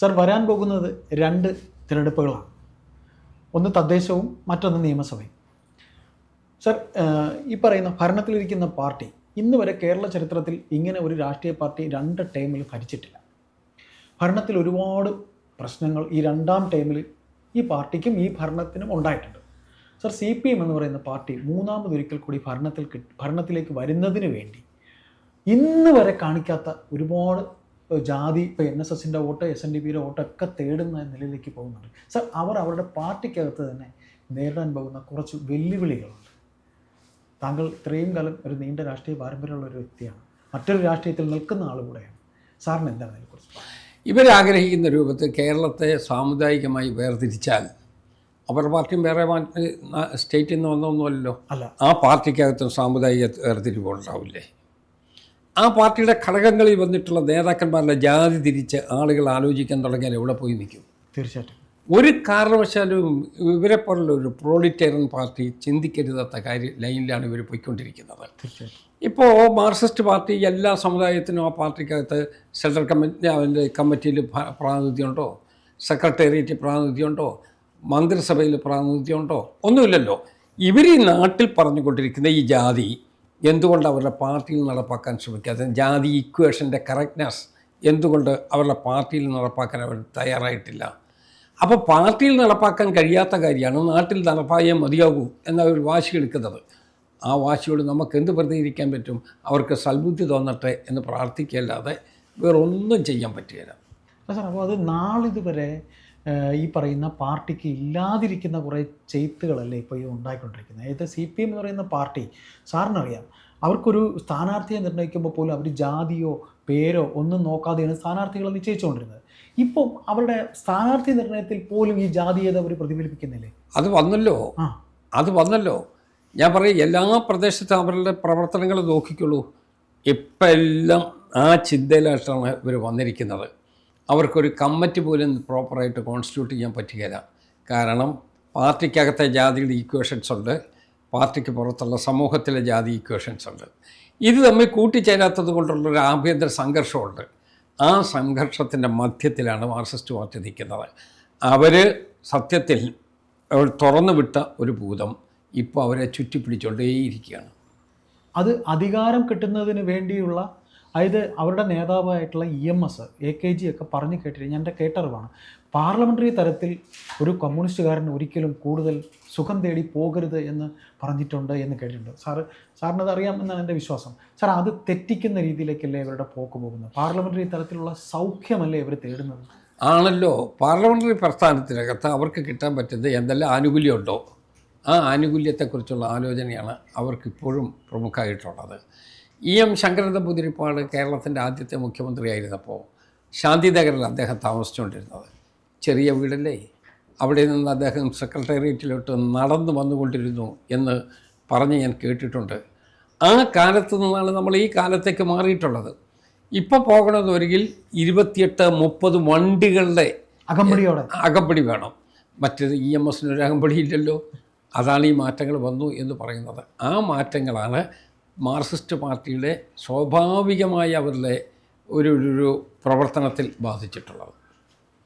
Sir വരാൻ പോകുന്നത് രണ്ട് തിരഞ്ഞെടുപ്പുകളാണ്. ഒന്ന് തദ്ദേശവും മറ്റൊന്ന് നിയമസഭയും. സർ ഈ പറയുന്ന ഭരണത്തിലിരിക്കുന്ന പാർട്ടി ഇന്ന് വരെ കേരള ചരിത്രത്തിൽ ഇങ്ങനെ ഒരു രാഷ്ട്രീയ പാർട്ടി രണ്ട് ടൈമിൽ ഭരിച്ചിട്ടില്ല. ഭരണത്തിൽ ഒരുപാട് പ്രശ്നങ്ങൾ ഈ രണ്ടാം ടൈമിൽ ഈ പാർട്ടിക്കും ഈ ഭരണത്തിനും ഉണ്ടായിട്ടുണ്ട്. സർ സി പി എം എന്ന് പറയുന്ന പാർട്ടി മൂന്നാമതൊരിക്കൽ കൂടി ഭരണത്തിൽ ഭരണത്തിലേക്ക് വരുന്നതിന് വേണ്ടി ഇന്ന് വരെ കാണിക്കാത്ത ഒരുപാട് ജാതി ഇപ്പോൾ എൻ എസ് എസിന്റെ വോട്ട് എസ് എൻ ഡി പിയുടെ വോട്ട് ഒക്കെ തേടുന്ന നിലയിലേക്ക് പോകുന്നുണ്ട്. സർ അവർ അവരുടെ പാർട്ടിക്കകത്ത് തന്നെ നേരിടാൻ പോകുന്ന കുറച്ച് വെല്ലുവിളികളുണ്ട്. താങ്കൾ ഇത്രയും കാലം ഒരു നീണ്ട രാഷ്ട്രീയ പാരമ്പര്യമുള്ള ഒരു വ്യക്തിയാണ്. മറ്റൊരു രാഷ്ട്രീയത്തിൽ നിൽക്കുന്ന ആൾ കൂടെയാണ്. സാറിന് എന്താണ് അതിനെക്കുറിച്ച്? ഇവരാഗ്രഹിക്കുന്ന രൂപത്തിൽ കേരളത്തെ സാമുദായികമായി വേർതിരിച്ചാൽ അവർ പാർട്ടിയും വേറെ സ്റ്റേറ്റിൽ നിന്ന് വന്നൊന്നുമല്ലോ അല്ല. ആ പാർട്ടിക്കകത്തും സാമുദായിക വേർതിരിവുണ്ടാവില്ലേ? ആ പാർട്ടിയുടെ ഘടകങ്ങളിൽ വന്നിട്ടുള്ള നേതാക്കന്മാരുടെ ജാതി തിരിച്ച് ആളുകൾ ആലോചിക്കാൻ തുടങ്ങിയാൽ എവിടെ പോയി നിൽക്കും? തീർച്ചയായിട്ടും. ഒരു കാരണവശാലും ഇവരെ പോലുള്ള ഒരു പ്രോളിറ്റേറിയൻ പാർട്ടി ചിന്തിക്കരുതാത്ത കാര്യം ലൈനിലാണ് ഇവർ പോയിക്കൊണ്ടിരിക്കുന്നത്. ഇപ്പോൾ മാർക്സിസ്റ്റ് പാർട്ടി എല്ലാ സമുദായത്തിനും ആ പാർട്ടിക്കകത്ത് സെൻട്രൽ കമ്മിറ്റി അതിന്റെ കമ്മിറ്റിയിൽ പ്രാതിനിധ്യമുണ്ടോ? സെക്രട്ടേറിയറ്റിൽ പ്രാതിനിധ്യമുണ്ടോ? മന്ത്രിസഭയിൽ പ്രാതിനിധ്യമുണ്ടോ? ഒന്നുമില്ലല്ലോ. ഇവർ ഈ നാട്ടിൽ പറഞ്ഞുകൊണ്ടിരിക്കുന്ന ഈ ജാതി എന്തുകൊണ്ട് അവരുടെ പാർട്ടിയിൽ നടപ്പാക്കാൻ ശ്രമിക്കാതെ ജാതി ഇക്വേഷന്റെ കറക്റ്റ്നെസ് എന്തുകൊണ്ട് അവരുടെ പാർട്ടിയിൽ നടപ്പാക്കാൻ അവർ തയ്യാറായിട്ടില്ല? അപ്പോൾ പാർട്ടിയിൽ നടപ്പാക്കാൻ കഴിയാത്ത കാര്യമാണ് നാട്ടിൽ നടപ്പായേ മതിയാകൂ എന്നവർ വാശി എടുക്കുന്നത്. ആ വാശിയോട് നമുക്ക് എന്ത് പ്രതികരിക്കാൻ പറ്റും? അവർക്ക് സൽബുദ്ധി തോന്നട്ടെ എന്ന് പ്രാർത്ഥിക്കല്ലാതെ വേറൊന്നും ചെയ്യാൻ പറ്റുകയില്ല. സാർ അപ്പോൾ അത് നാളിതുവരെ ഈ പറയുന്ന പാർട്ടിക്ക് ഇല്ലാതിരിക്കുന്ന കുറേ ചെയ്ത്തുകളല്ലേ ഇപ്പോൾ ഈ ഉണ്ടായിക്കൊണ്ടിരിക്കുന്നത്. അതായത് സി പി എം എന്ന് പറയുന്ന പാർട്ടി സാറിനറിയാം. അവർക്കൊരു സ്ഥാനാർത്ഥിയെ നിർണയിക്കുമ്പോൾ പോലും അവർ ജാതിയോ പേരോ ഒന്നും നോക്കാതെയാണ് സ്ഥാനാർത്ഥികളെ നിശ്ചയിച്ചുകൊണ്ടിരുന്നത്. ഇപ്പം അവരുടെ സ്ഥാനാർത്ഥി നിർണയത്തിൽ പോലും ഈ ജാതീയത അവർ പ്രതിഫലിപ്പിക്കുന്നില്ലേ? അത് വന്നല്ലോ. ആ. അത് വന്നല്ലോ. ഞാൻ പറയും എല്ലാ പ്രദേശത്തും അവരുടെ പ്രവർത്തനങ്ങൾ നോക്കിക്കുള്ളൂ ഇപ്പം എല്ലാം ആ ചിന്തയിലായിട്ടാണ് ഇവർ വന്നിരിക്കുന്നത്. അവർക്കൊരു കമ്മിറ്റി പോലും പ്രോപ്പറായിട്ട് കോൺസ്റ്റിറ്റ്യൂട്ട് ചെയ്യാൻ പറ്റുകയില്ല. കാരണം പാർട്ടിക്കകത്തെ ജാതിയുടെ ഈക്വേഷൻസ് ഉണ്ട്. പാർട്ടിക്ക് പുറത്തുള്ള സമൂഹത്തിലെ ജാതി ഈക്വേഷൻസ് ഉണ്ട്. ഇത് തമ്മിൽ കൂട്ടിച്ചേരാത്തത് കൊണ്ടുള്ളൊരു ആഭ്യന്തര സംഘർഷമുണ്ട്. ആ സംഘർഷത്തിന്റെ മധ്യത്തിലാണ് മാർക്സിസ്റ്റ് പാർട്ടി നിൽക്കുന്നത്. അവർ സത്യത്തിൽ തുറന്നു വിട്ട ഒരു ഭൂതം ഇപ്പോൾ അവരെ ചുറ്റിപ്പിടിച്ചുകൊണ്ടേയിരിക്കുകയാണ്. അത് അധികാരം കിട്ടുന്നതിന് വേണ്ടിയുള്ള അതായത് അവരുടെ നേതാവായിട്ടുള്ള E M S A K G ഒക്കെ പറഞ്ഞു കേട്ടിട്ട് ഞാൻ എന്റെ കേട്ടറിവാണ്. പാർലമെന്ററി തലത്തിൽ ഒരു കമ്മ്യൂണിസ്റ്റുകാരൻ ഒരിക്കലും കൂടുതൽ സുഖം തേടി പോകരുത് എന്ന് പറഞ്ഞിട്ടുണ്ട് എന്ന് കേട്ടിട്ടുണ്ട്. സാറ് സാറിനത് അറിയാം എന്നാണ് എന്റെ വിശ്വാസം. സാർ അത് തെറ്റിക്കുന്ന രീതിയിലേക്കല്ലേ ഇവരുടെ പോക്ക് പോകുന്നത്? പാർലമെന്ററി തലത്തിലുള്ള സൗഖ്യമല്ലേ ഇവർ തേടുന്നത്? ആണല്ലോ. പാർലമെന്ററി പ്രസ്ഥാനത്തിനകത്ത് അവർക്ക് കിട്ടാൻ പറ്റുന്നത് എന്തെല്ലാം ആനുകൂല്യമുണ്ടോ? ആ ആനുകൂല്യത്തെക്കുറിച്ചുള്ള ആലോചനയാണ് അവർക്കിപ്പോഴും പ്രമുഖമായിട്ടുള്ളത്. ഇ എം ശങ്കരൻ നമ്പൂതിരിപ്പാട് കേരളത്തിന്റെ ആദ്യത്തെ മുഖ്യമന്ത്രിയായിരുന്നപ്പോൾ ശാന്തിനഗറിൽ അദ്ദേഹം താമസിച്ചുകൊണ്ടിരുന്നത്. ചെറിയ വീടല്ലേ? അവിടെ നിന്ന് അദ്ദേഹം സെക്രട്ടേറിയറ്റിലോട്ട് നടന്നു വന്നുകൊണ്ടിരുന്നു എന്ന് പറഞ്ഞ് ഞാൻ കേട്ടിട്ടുണ്ട്. ആ കാലത്ത് നിന്നാണ് നമ്മൾ ഈ കാലത്തേക്ക് മാറിയിട്ടുള്ളത്. ഇപ്പോൾ പോകണമെന്ന് ഒരിക്കൽ ഇരുപത്തിയെട്ട് മുപ്പത് വണ്ടികളുടെ അകമ്പടിയോടെ. അകമ്പടി വേണം. മറ്റേത് ഇ എം എസിനൊരു അകമ്പടി ഇല്ലല്ലോ അതാണ് ഈ മാറ്റങ്ങൾ വന്നു എന്ന് പറയുന്നത്. ആ മാറ്റങ്ങളാണ് മാർക്സിസ്റ്റ് പാർട്ടിയുടെ സ്വാഭാവികമായ അവരുടെ ഒരു ഒരു- പ്രവർത്തനത്തിൽ ബാധിച്ചിട്ടുള്ളത്.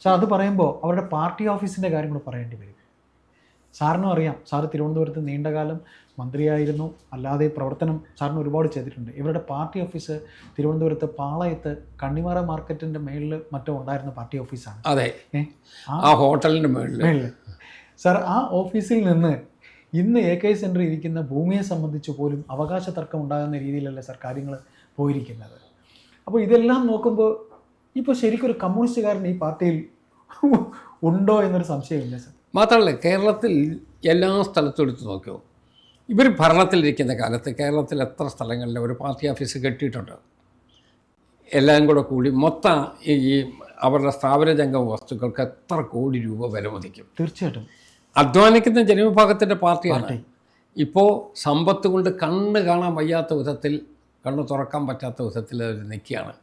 സാർ അത് പറയുമ്പോൾ അവരുടെ പാർട്ടി ഓഫീസിന്റെ കാര്യം കൂടെ പറയേണ്ടി വരും. സാറിനും അറിയാം സാറ് തിരുവനന്തപുരത്ത് നീണ്ടകാലം മന്ത്രിയായിരുന്നു. അല്ലാതെ പ്രവർത്തനം സാറിന് ഒരുപാട് ചെയ്തിട്ടുണ്ട്. ഇവരുടെ പാർട്ടി ഓഫീസ് തിരുവനന്തപുരത്ത് പാളയത്ത് കണ്ണിമാറ മാർക്കറ്റിന്റെ മേളിൽ മറ്റോ ഉണ്ടായിരുന്ന പാർട്ടി ഓഫീസാണ്. അതെ. ആ ഹോട്ടലിന്റെ മേളിൽ സാർ ആ ഓഫീസിൽ നിന്ന് ഇന്ന് എ കെ സെന്റർ ഇരിക്കുന്ന ഭൂമിയെ സംബന്ധിച്ച് പോലും അവകാശ തർക്കം ഉണ്ടാകുന്ന രീതിയിലല്ലേ സർ കാര്യങ്ങൾ പോയിരിക്കുന്നത്? അപ്പോൾ ഇതെല്ലാം നോക്കുമ്പോൾ ഇപ്പോൾ ശരിക്കൊരു കമ്മ്യൂണിസ്റ്റുകാരൻ ഈ പാർട്ടിയിൽ ഉണ്ടോ എന്നൊരു സംശയമില്ല സർ. മാത്രമല്ല കേരളത്തിൽ എല്ലാ സ്ഥലത്തും എടുത്ത് നോക്കിയോ? ഇവർ ഭരണത്തിലിരിക്കുന്ന കാലത്ത് കേരളത്തിൽ എത്ര സ്ഥലങ്ങളിൽ ഒരു പാർട്ടി ഓഫീസ് കെട്ടിയിട്ടുണ്ട്? എല്ലാം കൂടെ കൂടി മൊത്തം ഈ അവരുടെ സ്ഥാപന സ്ഥാപനജംഗമ വസ്തുക്കൾക്ക് എത്ര കോടി രൂപ വില മതിക്കും? തീർച്ചയായിട്ടും. അധ്വാനിക്കുന്ന ജനവിഭാഗത്തിന്റെ പാർട്ടിയാണ്. ഇപ്പോൾ സമ്പത്ത് കൊണ്ട് കണ്ണ് കാണാൻ വയ്യാത്ത വിധത്തിൽ കണ്ണ് തുറക്കാൻ പറ്റാത്ത വിധത്തിൽ അവർ നിൽക്കുകയാണ്.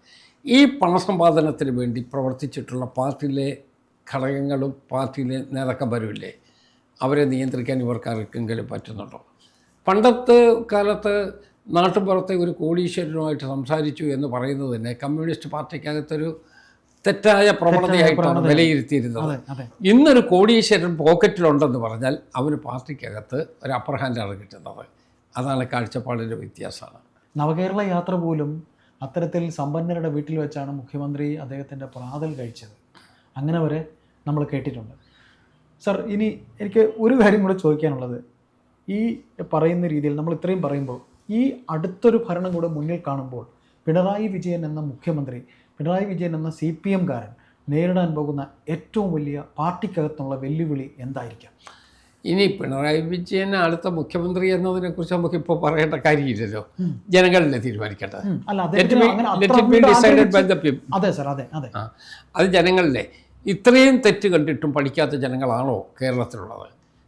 ഈ പണസമ്പാദനത്തിന് വേണ്ടി പ്രവർത്തിച്ചിട്ടുള്ള പാർട്ടിയിലെ ഘടകങ്ങളും പാർട്ടിയിലെ നേതാക്കന്മാരുമില്ലേ? അവരെ നിയന്ത്രിക്കാൻ ഇവർക്ക് ആർക്കെങ്കിലും പറ്റുന്നുണ്ടോ? പണ്ടത്തെ കാലത്ത് നാട്ടുപുറത്തെ ഒരു കോടീശ്വരനുമായിട്ട് സംസാരിച്ചു എന്ന് പറയുന്നത് തന്നെ കമ്മ്യൂണിസ്റ്റ് പാർട്ടിക്കകത്തൊരു തെറ്റായ പ്രവണതയായിട്ടാണ്. വിലയിരുത്തിയിരുന്നത്. ഇന്നൊരു കോടീശ്വരൻ പോക്കറ്റിലുണ്ടെന്ന് പറഞ്ഞാൽ അവന് പാർട്ടിക്കകത്ത് ഒരു അപ്പർ ഹാൻഡാണ് കിട്ടുന്നത്. അതാണ് കാഴ്ചപ്പാടിന്റെ വ്യത്യാസമാണ്. നവകേരള യാത്ര പോലും അത്തരത്തിൽ സമ്പന്നരുടെ വീട്ടിൽ വെച്ചാണ് മുഖ്യമന്ത്രി അദ്ദേഹത്തിന്റെ പ്രാതൽ കഴിച്ചത്. അങ്ങനെ വരെ നമ്മൾ കേട്ടിട്ടുണ്ട്. സർ ഇനി എനിക്ക് ഒരു കാര്യം കൂടെ ചോദിക്കാനുള്ളത്. ഈ പറയുന്ന രീതിയിൽ നമ്മൾ ഇത്രയും പറയുമ്പോൾ ഈ അടുത്തൊരു ഭരണം കൂടെ മുന്നിൽ കാണുമ്പോൾ പിണറായി വിജയൻ എന്ന മുഖ്യമന്ത്രി പിണറായി വിജയൻ എന്ന സി പി എംകാരൻ നേരിടാൻ പോകുന്ന ഏറ്റവും വലിയ പാർട്ടിക്കകത്തുള്ള വെല്ലുവിളി എന്തായിരിക്കാം? ഇനി പിണറായി വിജയൻ അടുത്ത മുഖ്യമന്ത്രി എന്നതിനെക്കുറിച്ച് നമുക്ക് ഇപ്പോൾ പറയേണ്ട കാര്യമില്ലല്ലോ. ജനങ്ങളല്ലേ തീരുമാനിക്കേണ്ടത്. അതെ സർ അതെ അതെ അത്. ജനങ്ങളിലെ ഇത്രയും തെറ്റ് കണ്ടിട്ടും പഠിക്കാത്ത ജനങ്ങളാണോ കേരളത്തിലുള്ളത്?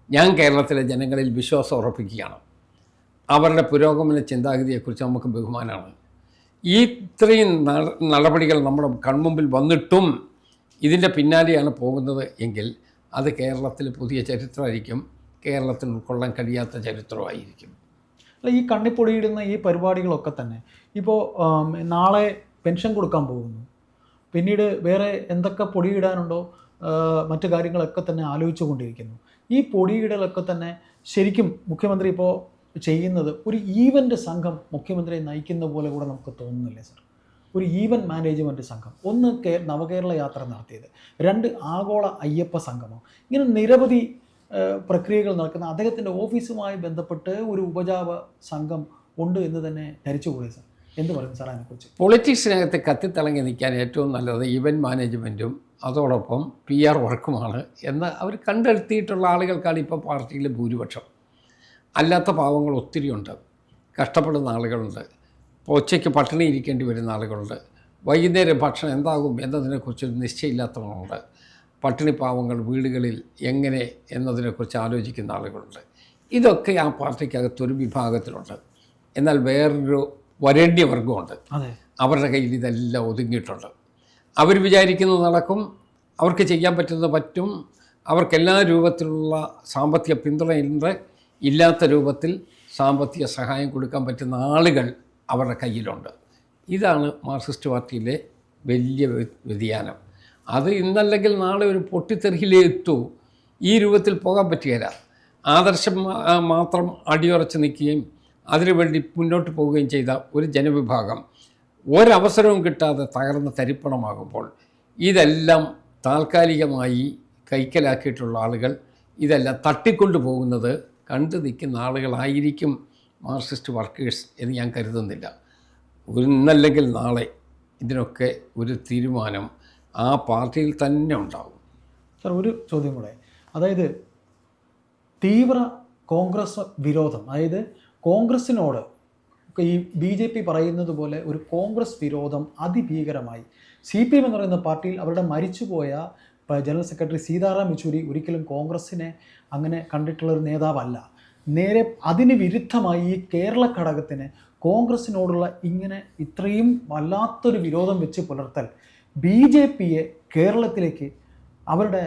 ഞാൻ കേരളത്തിലെ ജനങ്ങളിൽ വിശ്വാസം ഉറപ്പിക്കുകയാണ്. അവരുടെ പുരോഗമന ചിന്താഗതിയെക്കുറിച്ച് നമുക്ക് ബഹുമാനമാണ്. ഈ ഇത്രയും നട- നടപടികൾ നമ്മുടെ കൺമുമ്പിൽ വന്നിട്ടും ഇതിന്റെ പിന്നാലെയാണ് പോകുന്നത് എങ്കിൽ അത് കേരളത്തിൽ പുതിയ ചരിത്രമായിരിക്കും. കേരളത്തിൽ ഉൾക്കൊള്ളാൻ കഴിയാത്ത ചരിത്രമായിരിക്കും. അല്ല ഈ കണ്ണിപ്പൊടിയിടുന്ന ഈ പരിപാടികളൊക്കെ തന്നെ ഇപ്പോൾ നാളെ പെൻഷൻ കൊടുക്കാൻ പോകുന്നു. പിന്നീട് വേറെ എന്തൊക്കെ പൊടിയിടാനുണ്ടോ മറ്റു കാര്യങ്ങളൊക്കെ തന്നെ ആലോചിച്ചു കൊണ്ടിരിക്കുന്നു ഈ പൊടിയിടലൊക്കെ തന്നെ ശരിക്കും മുഖ്യമന്ത്രി ഇപ്പോൾ ചെയ്യുന്നത് ഒരു ഈവന്റ് സംഘം മുഖ്യമന്ത്രിയെ നയിക്കുന്ന പോലെ കൂടെ നമുക്ക് തോന്നുന്നില്ലേ സർ ഒരു ഈവൻ മാനേജ്മെന്റ് സംഘം. ഒന്ന് കേ നവകേരള യാത്ര നടത്തിയത്. രണ്ട് ആഗോള അയ്യപ്പ സംഗമം. ഇങ്ങനെ നിരവധി പ്രക്രിയകൾ നടക്കുന്ന അദ്ദേഹത്തിന്റെ ഓഫീസുമായി ബന്ധപ്പെട്ട് ഒരു ഉപജാപ സംഘം ഉണ്ട് എന്ന് തന്നെ ധരിച്ചുകൂടി സാർ എന്ത് പറയും സാർ അതിനെക്കുറിച്ച്? പൊളിറ്റിക്സിനകത്ത് കത്തിത്തിളങ്ങി നിൽക്കാൻ ഏറ്റവും നല്ലത് ഇവന്റ് മാനേജ്മെന്റും അതോടൊപ്പം പി ആർ വർക്കുമാണ് എന്ന് അവർ കണ്ടെടുത്തിയിട്ടുള്ള ആളുകൾക്കാണ് ഇപ്പോൾ പാർട്ടിയിൽ ഭൂരിപക്ഷം. അല്ലാത്ത പാവങ്ങൾ ഒത്തിരിയുണ്ട്. കഷ്ടപ്പെടുന്ന ആളുകളുണ്ട്. ഉച്ചയ്ക്ക് പട്ടിണി ഇരിക്കേണ്ടി വരുന്ന ആളുകളുണ്ട്. വൈകുന്നേരം ഭക്ഷണം എന്താകും എന്നതിനെക്കുറിച്ചൊരു നിശ്ചയമില്ലാത്തവരുണ്ട്. പട്ടിണി പാവങ്ങൾ വീടുകളിൽ എങ്ങനെ എന്നതിനെക്കുറിച്ച് ആലോചിക്കുന്ന ആളുകളുണ്ട്. ഇതൊക്കെ ആ പാർട്ടിക്കകത്തൊരു വിഭാഗത്തിലുണ്ട്. എന്നാൽ വേറൊരു വരേണ്യ വർഗമുണ്ട് അതെ. അവരുടെ കയ്യിൽ ഇതെല്ലാം ഒതുങ്ങിയിട്ടുണ്ട്. അവർ വിചാരിക്കുന്നത് നടക്കും അവർക്ക് ചെയ്യാൻ പറ്റുന്നത് പറ്റും അവർക്കെല്ലാ രൂപത്തിലുള്ള സാമ്പത്തിക പിന്തുണയുണ്ട്. ഇല്ലാത്ത രൂപത്തിൽ സാമ്പത്തിക സഹായം കൊടുക്കാൻ പറ്റുന്ന ആളുകൾ അവരുടെ കയ്യിലുണ്ട്. ഇതാണ് മാർക്സിസ്റ്റ് പാർട്ടിയിലെ വലിയ വ്യതിയാനം. അത് ഇന്നല്ലെങ്കിൽ നാളെ ഒരു പൊട്ടിത്തെറിയിലേ എത്തൂ. ഈ രൂപത്തിൽ പോകാൻ പറ്റുകയില്ല. ആദർശം മാത്രം അടിയുറച്ച് നിൽക്കുകയും അതിനുവേണ്ടി മുന്നോട്ട് പോവുകയും ചെയ്ത ഒരു ജനവിഭാഗം ഒരവസരവും കിട്ടാതെ തകർന്ന് തരിപ്പണമാകുമ്പോൾ ഇതെല്ലാം താൽക്കാലികമായി കൈക്കലാക്കിയിട്ടുള്ള ആളുകൾ ഇതെല്ലാം തട്ടിക്കൊണ്ടു പോകുന്നത് കണ്ടു നിൽക്കുന്ന ആളുകളായിരിക്കും മാർക്സിസ്റ്റ് വർക്കേഴ്സ് എന്ന് ഞാൻ കരുതുന്നില്ല. ഇന്നല്ലെങ്കിൽ നാളെ ഇതിനൊക്കെ ഒരു തീരുമാനം ആ പാർട്ടിയിൽ തന്നെ ഉണ്ടാവും. സാർ ഒരു ചോദ്യം കൂടെ. അതായത് തീവ്ര കോൺഗ്രസ് വിരോധം അതായത് കോൺഗ്രസിനോട് ഈ ബി ജെ പി പറയുന്നത് പോലെ ഒരു കോൺഗ്രസ് വിരോധം അതിഭീകരമായി. സി പി എം എന്ന് പറയുന്ന പാർട്ടിയിൽ അവരുടെ മരിച്ചുപോയ ജനറൽ സെക്രട്ടറി സീതാറാം യെച്ചൂരി ഒരിക്കലും കോൺഗ്രസിനെ അങ്ങനെ കണ്ടിട്ടുള്ള ഒരു നേതാവല്ല. നേരെ അതിന് വിരുദ്ധമായി ഈ കേരള ഘടകത്തിന് കോൺഗ്രസിനോടുള്ള ഇങ്ങനെ ഇത്രയും വല്ലാത്തൊരു വിരോധം വെച്ച് പുലർത്തൽ ബി ജെ പിയെ കേരളത്തിലേക്ക് അവരുടെ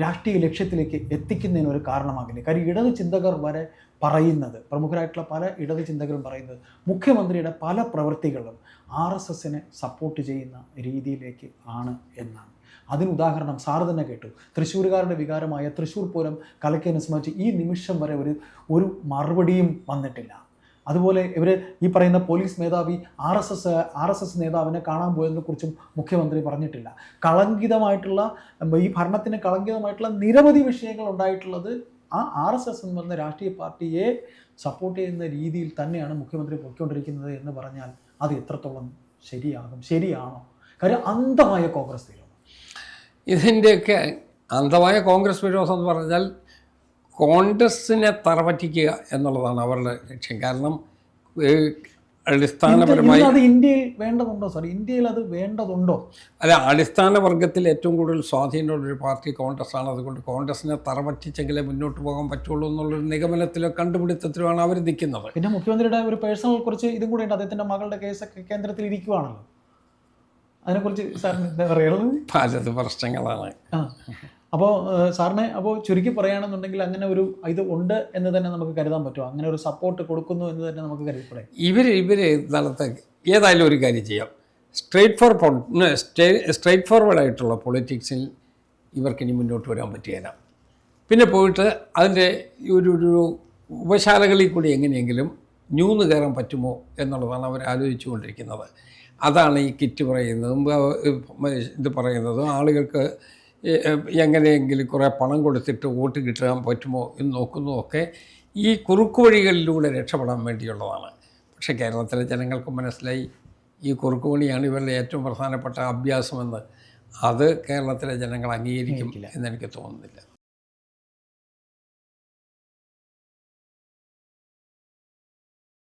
രാഷ്ട്രീയ ലക്ഷ്യത്തിലേക്ക് എത്തിക്കുന്നതിന് ഒരു കാരണമാകില്ല കാര്യം ഇടത് ചിന്തകർ വരെ പറയുന്നത് പ്രമുഖരായിട്ടുള്ള പല ഇടത് ചിന്തകരും പറയുന്നത് മുഖ്യമന്ത്രിയുടെ പല പ്രവൃത്തികളും ആർ എസ് എസിനെ സപ്പോർട്ട് ചെയ്യുന്ന രീതിയിലേക്ക് ആണ് എന്നാണ്. അതിന് ഉദാഹരണം സാറ് തന്നെ കേട്ടു. തൃശ്ശൂരുകാരുടെ വികാരമായ തൃശ്ശൂർ പൂരം കലയ്ക്കനെ സംബന്ധിച്ച് ഈ നിമിഷം വരെ ഒരു ഒരു മറുപടിയും വന്നിട്ടില്ല. അതുപോലെ ഇവർ ഈ പറയുന്ന പോലീസ് മേധാവി R S S R S S നേതാവിനെ കാണാൻ പോയതിനെ കുറിച്ചും മുഖ്യമന്ത്രി പറഞ്ഞിട്ടില്ല. കളങ്കിതമായിട്ടുള്ള ഈ ഭരണത്തിന് കളങ്കിതമായിട്ടുള്ള നിരവധി വിഷയങ്ങൾ ഉണ്ടായിട്ടുള്ളത് ആ ആർ എസ് എസ് എന്ന് പറയുന്ന രാഷ്ട്രീയ പാർട്ടിയെ സപ്പോർട്ട് ചെയ്യുന്ന രീതിയിൽ തന്നെയാണ് മുഖ്യമന്ത്രി പൊയ്ക്കൊണ്ടിരിക്കുന്നത് എന്ന് പറഞ്ഞാൽ അത് എത്രത്തോളം ശരിയാകും ശരിയാണോ? കാര്യം അന്ധമായ കോൺഗ്രസ് തീരുമാനം. ഇതിന്റെയൊക്കെ അന്ധമായ കോൺഗ്രസ് വിരോധം എന്ന് പറഞ്ഞാൽ കോൺഗ്രസ്സിനെ തറപറ്റിക്കുക എന്നുള്ളതാണ് അവരുടെ ലക്ഷ്യം. കാരണം അടിസ്ഥാനപരമായി അത് ഇന്ത്യയിൽ വേണ്ടതുണ്ടോ സാർ? ഇന്ത്യയിൽ അത് വേണ്ടതുണ്ടോ? അല്ല അടിസ്ഥാന വർഗത്തിൽ ഏറ്റവും കൂടുതൽ സ്വാധീനമുള്ള ഒരു പാർട്ടി കോൺഗ്രസ് ആണ്. അതുകൊണ്ട് കോൺഗ്രസിനെ തറപറ്റിച്ചെങ്കിലേ മുന്നോട്ട് പോകാൻ പറ്റുള്ളൂ എന്നുള്ളൊരു നിഗമനത്തിലോ കണ്ടുപിടുത്തത്തിലുമാണ് അവർ നിൽക്കുന്നത്. പിന്നെ മുഖ്യമന്ത്രിയുടെ ഒരു പേഴ്സണൽ കുറിച്ച് ഇതും കൂടെ ഉണ്ട്. അദ്ദേഹത്തിന്റെ മകളുടെ കേസൊക്കെ കേന്ദ്രത്തിൽ ഇരിക്കുവാണല്ലോ. അതിനെക്കുറിച്ച് സാറിന് എന്താ പറയുള്ളത് പലത് പ്രശ്നങ്ങളാണ്. ആ. അപ്പോൾ സാറിന് അപ്പോൾ ചുരുക്കി പറയുകയാണെന്നുണ്ടെങ്കിൽ അങ്ങനെ ഒരു ഇത് ഉണ്ട് എന്ന് തന്നെ നമുക്ക് കരുതാൻ പറ്റുമോ? അങ്ങനെ ഒരു സപ്പോർട്ട് കൊടുക്കുന്നു എന്ന് തന്നെ നമുക്ക് കരുതപ്പെടെ. ഇവർ ഇവർ നടത്ത ഏതായാലും ഒരു കാര്യം ചെയ്യാം. സ്ട്രേറ്റ് ഫോർ സ്ട്രേറ്റ് ഫോർവേഡ് ആയിട്ടുള്ള പൊളിറ്റിക്സിൽ ഇവർക്കിനി മുന്നോട്ട് വരാൻ പറ്റിയേന പിന്നെ പോയിട്ട് അതിന്റെ ഒരു ഒരു ഉപശാലകളിൽ കൂടി എങ്ങനെയെങ്കിലും ന്യൂന്ന് കയറാൻ പറ്റുമോ എന്നുള്ളതാണ് അവർ ആലോചിച്ചുകൊണ്ടിരിക്കുന്നത് അതാണ് ഈ കിറ്റ് പറയുന്നതും. ഇത് പറയുന്നതും ആളുകൾക്ക് എങ്ങനെയെങ്കിലും കുറേ പണം കൊടുത്തിട്ട് വോട്ട് കിട്ടാൻ പറ്റുമോ എന്ന് നോക്കുന്നതൊക്കെ ഈ കുറുക്കു വഴികളിലൂടെ രക്ഷപ്പെടാൻ വേണ്ടിയുള്ളതാണ്. പക്ഷേ കേരളത്തിലെ ജനങ്ങൾക്ക് മനസ്സിലായി ഈ കുറുക്കു വഴിയാണ് ഇവരുടെ ഏറ്റവും പ്രധാനപ്പെട്ട അഭ്യാസമെന്ന്. അത് കേരളത്തിലെ ജനങ്ങൾ അംഗീകരിക്കും എന്നെനിക്ക് തോന്നുന്നില്ല.